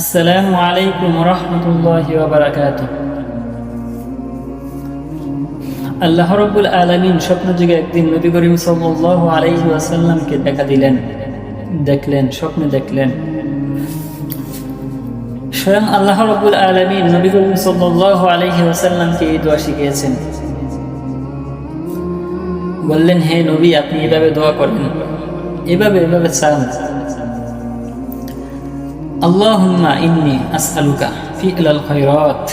আসসালামু আলাইকুম রহমতুল্লাহ বারাকাত আল্লাহ রব্বুল আলমিন স্বপ্ন যুগে একদিন নবী করিম সাল্লাহ আলাইহি আসাল্লামকে দেখা দিলেন। দেখলেন, স্বপ্নে দেখলেন। স্বয়ং আল্লাহ রব্বুল আলমিন নবী করিম সাল্লাহ আলাইহি আসাল্লামকে এই দোয়া শিখিয়েছেন। বললেন, হে নবী, আপনি এভাবে দোয়া করেন। এভাবে এভাবে চান। اللهم إني أسألك فعل الخيرات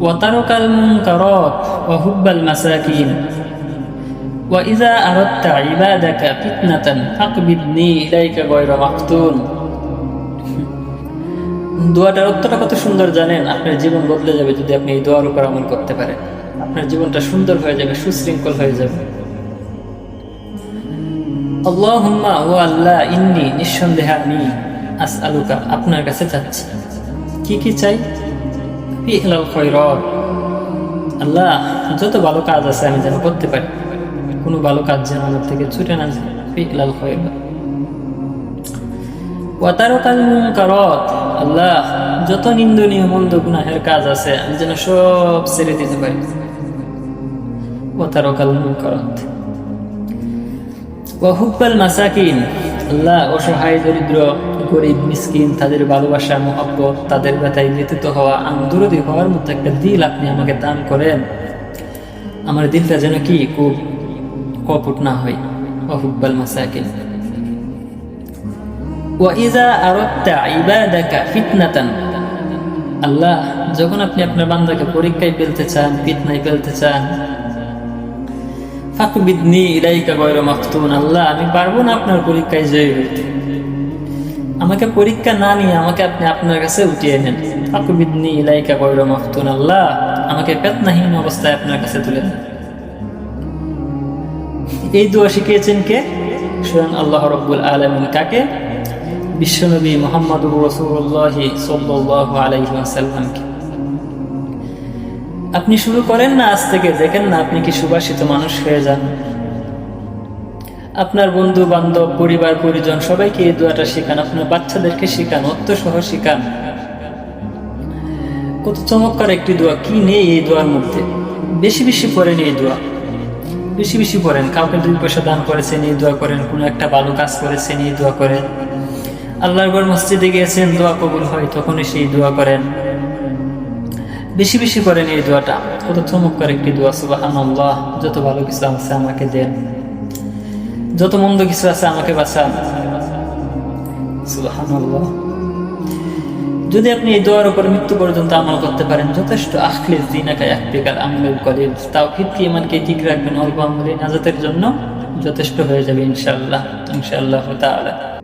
وترك المنكرات وحب المساكين وإذا أردت عبادك فتنة فاقبضني إليك غير مفتون দোয়াটার উত্তরটা কত সুন্দর জানেন আপনার জীবন বদলে যাবে যদি আপনি এই দোয়ার উপর আমল করতে পারেন আপনার জীবনটা সুন্দর হয়ে যাবে সুশৃঙ্খল হয়ে যাবে আল্লাহুম্মা ও আল্লাহ ইন্নি নিঃসন্দেহে আমি আসআলুকা আপনার কাছে চাচ্ছি। কি কি চাই? ফিহলাল খৈরত আল্লাহ, যত ভালো কাজ আছে আমি যেন করতে পারি। কোনো ভালো কাজ যেন আমার থেকে ছুটে না যায়। ফিহলাল খৈরত ওয়াতারকাল মুনকারত। আল্লাহ, যত নিন্দনীয় মন্দ গুনাহের কাজ আছে আমি যেন সব ছেড়ে দিতে পারি। ওয়াতারকাল মুনকারত। ওয়াহুব্বাল মাসাকিন। আল্লাহ অসহায়, দরিদ্র, গরিব, মিসকিন, তাদের ভালোবাসা, মহব্বত, তাদের ব্যথায় ব্যতীত হওয়া আন্দোলনী হওয়ার মতো একটা দিল আপনি আমাকে দান করেন। আমার দিলটা যেন কি খুব কপট না হয়। ওয়াহুব্বাল মাসাকিন। ওয়াইজা আরত্তা ইবাদাকা ফিতনাতান। আল্লাহ, যখন আপনি আপনার বান্দাকে পরীক্ষায় ফেলতে চান, ফিতনায় ফেলতে চান ফাকুবিদনি ইলাইকা গয়র মাকতুন আল্লাহ, আমি পারব না আপনার পরীক্ষায় জয়ী হইতে। আমাকে পরীক্ষা না নিয়ে আমাকে আপনি আপনার কাছে উঠিয়ে নেন। ফাকুবিদনি ইলাইকা গয়র মাকতুন আল্লাহ, আমাকে পেতনাহীন অবস্থায় আপনার কাছে তুলে দেন। এই দোয়া শিখিয়েছেন কে? স্বয়ং আল্লাহ রব্বুল আলমিন। কাকে? বিশ্বনবী মোহাম্মদ রসুল্লাহ সাল্লাহ আলাইহি আসাল্লামকে আপনি শুরু করেন না আজ থেকে, দেখেন না আপনি কি সুবাসিত মানুষ হয়ে যান। আপনার বন্ধু, বান্ধব, পরিবার, পরিজন, সবাইকে এই দোয়াটা শেখান, আপনার বাচ্চাদেরকে শেখান, অত্যসহ শেখান। কত চমৎকার একটি দোয়া, কি নেই এই দোয়ার মধ্যে? বেশি বেশি পড়েন এই দোয়া। বেশি বেশি পড়েন, কাউকে দুই পয়সা দান করেছেন, এই দোয়া করেন, কোনো একটা ভালো কাজ করেছেন, এই দোয়া করেন। আল্লাহর মসজিদে গিয়েছেন, দোয়া কবুল হয়, তখনই সেই দোয়া করেন। বেশি বেশি করেন এই দোয়াটা। কত চমৎকার একটি দোয়া সুবাহান আল্লাহ যত ভালো কিছু আছে আমাকে দেন। যত মন্দ কিছু আছে আমাকে বাঁচান। সুবাহান আল্লাহ যদি আপনি এই দোয়ার উপর মৃত্যু পর্যন্ত আমল করতে পারেন, যথেষ্ট আখলে দিনাকা একটিকার আমলের কলিল। তাও কি ইমানকে ঠিক রাখবেন অল্প আমলে নাজাতের জন্য? যথেষ্ট হয়ে যাবে ইনশাআল্লাহ ইনশাআল্লাহ তাআলা।